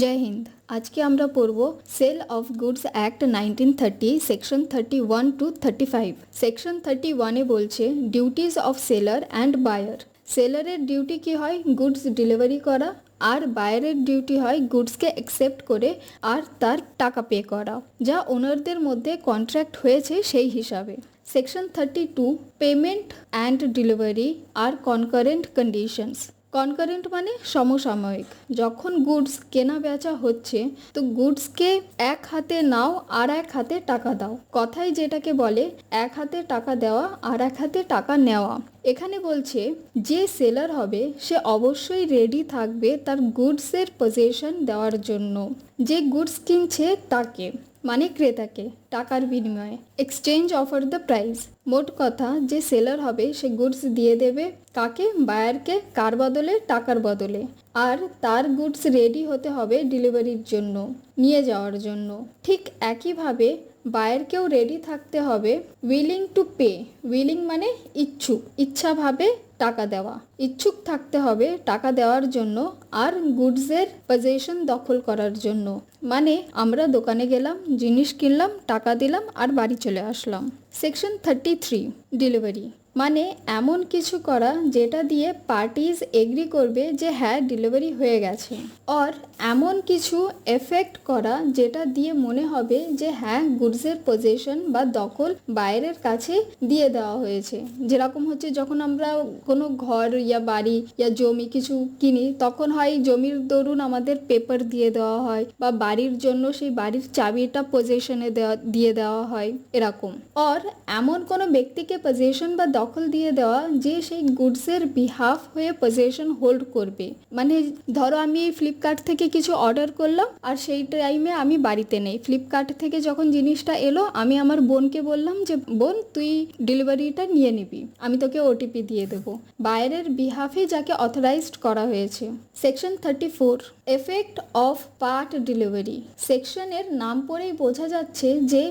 জয় হিন্দ। আজকে আমরা পড়ব sale of goods act nineteen thirty, section thirty one to thirty five. Section thirty ওয়ানে বলছে duties of seller and buyer. সেলারের duty কি হয়? গুডস ডেলিভারি করা। আর বায়ারের ডিউটি হয় গুডসকে অ্যাকসেপ্ট করে আর তার টাকা পে করা, যা ওনারদের মধ্যে কন্ট্রাক্ট হয়েছে সেই হিসাবে। Section thirty two, payment and delivery R concurrent conditions concurrent মানে সমসাময়িক। যখন গুডস কেনা বেচা হচ্ছে, তো গুডসকে এক হাতে নাও আর এক হাতে টাকা দাও। কথাই যেটাকে বলে, এক হাতে টাকা দেওয়া আর এক হাতে টাকা নেওয়া। এখানে বলছে, যে সেলার হবে, সে অবশ্যই রেডি থাকবে তার গুডসের পজিশন দেওয়ার জন্য। যে গুডস কিনছে তাকে মানে ক্রেতাকে, টাকার বিনিময়ে। এক্সচেঞ্জ অফার দ্য প্রাইস মোট কথা, যে সেলার হবে, সে গুডস দিয়ে দেবে কাকে? বায়ারকে কার বদলে? টাকার বদলে। আর তার গুডস রেডি হতে হবে ডেলিভারির জন্য, নিয়ে যাওয়ার জন্য। ঠিক একইভাবে বায়ারকেও রেডি থাকতে হবে, উইলিং টু পে। উইলিং মানে ইচ্ছুক, ইচ্ছাভাবে টাকা দেওয়া। ইচ্ছুক থাকতে হবে টাকা দেওয়ার জন্য আর গুডসের পজিশন দখল করার জন্য। মানে আমরা দোকানে গেলাম, জিনিস কিনলাম, টাকা দিলাম আর বাড়ি চলে আসলাম। Section thirty three, delivery. মানে এমন কিছু করা যেটা দিয়ে পার্টিজ এগ্রি করবে যে হ্যাঁ ডেলিভারি হয়ে গেছে। অর এমন কিছু এফেক্ট করা যেটা দিয়ে মনে হবে যে হ্যাঁ গুডসের পজিশন বা দখল বাইরের কাছে দিয়ে দেওয়া হয়েছে। যেরকম হচ্ছে যখন আমরা কোনো ঘর ইয়া বাড়ি ইয়া জমি কিছু কিনি, তখন হয় জমির দরুন আমাদের পেপার দিয়ে দেওয়া হয় বা বাড়ির জন্য সেই বাড়ির চাবিটা পজিশনে দেওয়া, দিয়ে দেওয়া হয় এরকম। আর এমন কোনো ব্যক্তিকে পজিশন বা দখল দিয়ে দেওয়া যে সেই গুডসের বিহাফ হয়ে পজিশন হোল্ড করবে। মানে ধরো আমি ফ্লিপকার্ট থেকে কিছু অর্ডার করলাম, আর সেই টাইমে আমি বাড়িতে নেই। ফ্লিপকার্ট থেকে যখন জিনিসটা এলো, আমি আমার বোনকে বললাম যে, বোন, তুই ডেলিভারিটা নিয়ে নিবি। আমি তোকে ওটিপি দিয়ে দেবো। বাইরের বিহাফে যাকে অথরাইজড করা হয়েছে। Section thirty four effect of part delivery সেকশনের নাম পড়েই বোঝা যাচ্ছে যে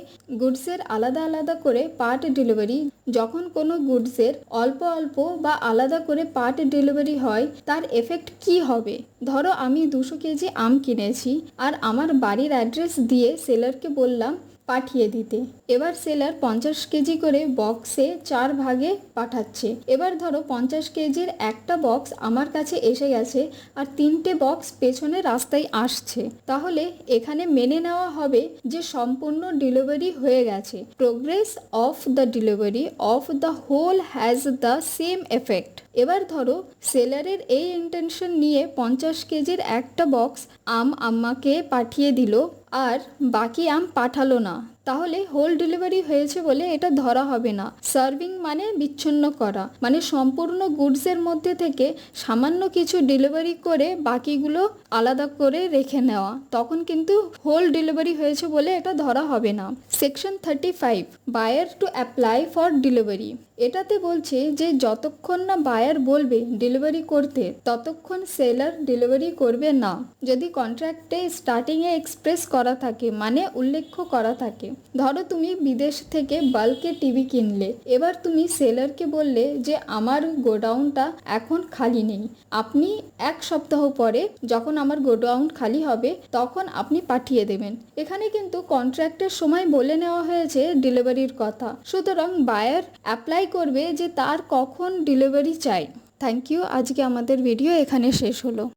গুডসের আলাদা আলাদা করে পার্ট ডেলিভারি যখন কোনো গুডসের অল্প অল্প বা আলাদা করে পার্ট ডেলিভারি হয়, তার এফেক্ট কি হবে? ধরো আমি দুশো কেজি আম কিনেছি, আর আমার বাড়ির অ্যাড্রেস দিয়ে সেলারকে বললাম পাঠিয়ে দিতে। এবার সেলার পঞ্চাশ কেজি করে বক্সে চার ভাগে পাঠাচ্ছে। এবার ধরো পঞ্চাশ কেজির একটা বক্স আমার কাছে এসে গেছে আর তিনটে বক্স পেছনে রাস্তায় আসছে। তাহলে এখানে মেনে নেওয়া হবে যে সম্পূর্ণ ডেলিভারি হয়ে গেছে। Progress of the delivery of the whole has the same effect এবার ধরো সেলারের এই ইন্টেনশন নিয়ে পঞ্চাশ কেজির একটা বক্স আম আম্মাকে পাঠিয়ে দিল। আর বাকি আম পাঠালো না। তাহলে হোল ডেলিভারি হয়েছে বলে এটা ধরা হবে না। সার্ভিং মানে বিচ্ছিন্ন করা। মানে সম্পূর্ণ গুডসের মধ্যে থেকে সামান্য কিছু ডেলিভারি করে বাকিগুলো আলাদা করে রেখে নেওয়া। তখন কিন্তু হোল ডেলিভারি হয়েছে বলে এটা ধরা হবে না। Section thirty five, buyer to apply for delivery. এটাতে বলছে যে যতক্ষণ না বায়ার বলবে ডেলিভারি করতে, ততক্ষণ সেলার ডেলিভারি করবে না। যদি কন্ট্রাক্টে স্টার্টিংয়ে এক্সপ্রেস করা থাকে মানে উল্লেখ করা থাকে, ধরো তুমি বিদেশ থেকে বাল্কে টিভি কিনলে, এবার তুমি সেলারকে বললে যে আমার গোডাউনটা এখন খালি নেই। আপনি এক সপ্তাহ পরে যখন আমার গোডাউন খালি হবে, তখন আপনি পাঠিয়ে দেবেন। এখানে কিন্তু কন্ট্রাক্টের সময় বলে নেওয়া হয়েছে ডেলিভারির কথা। সুতরাং বায়ার অ্যাপ্লাই করবে যে তার কখন ডেলিভারি চাই। থ্যাংক ইউ আজকে আমাদের ভিডিও এখানে শেষ হলো।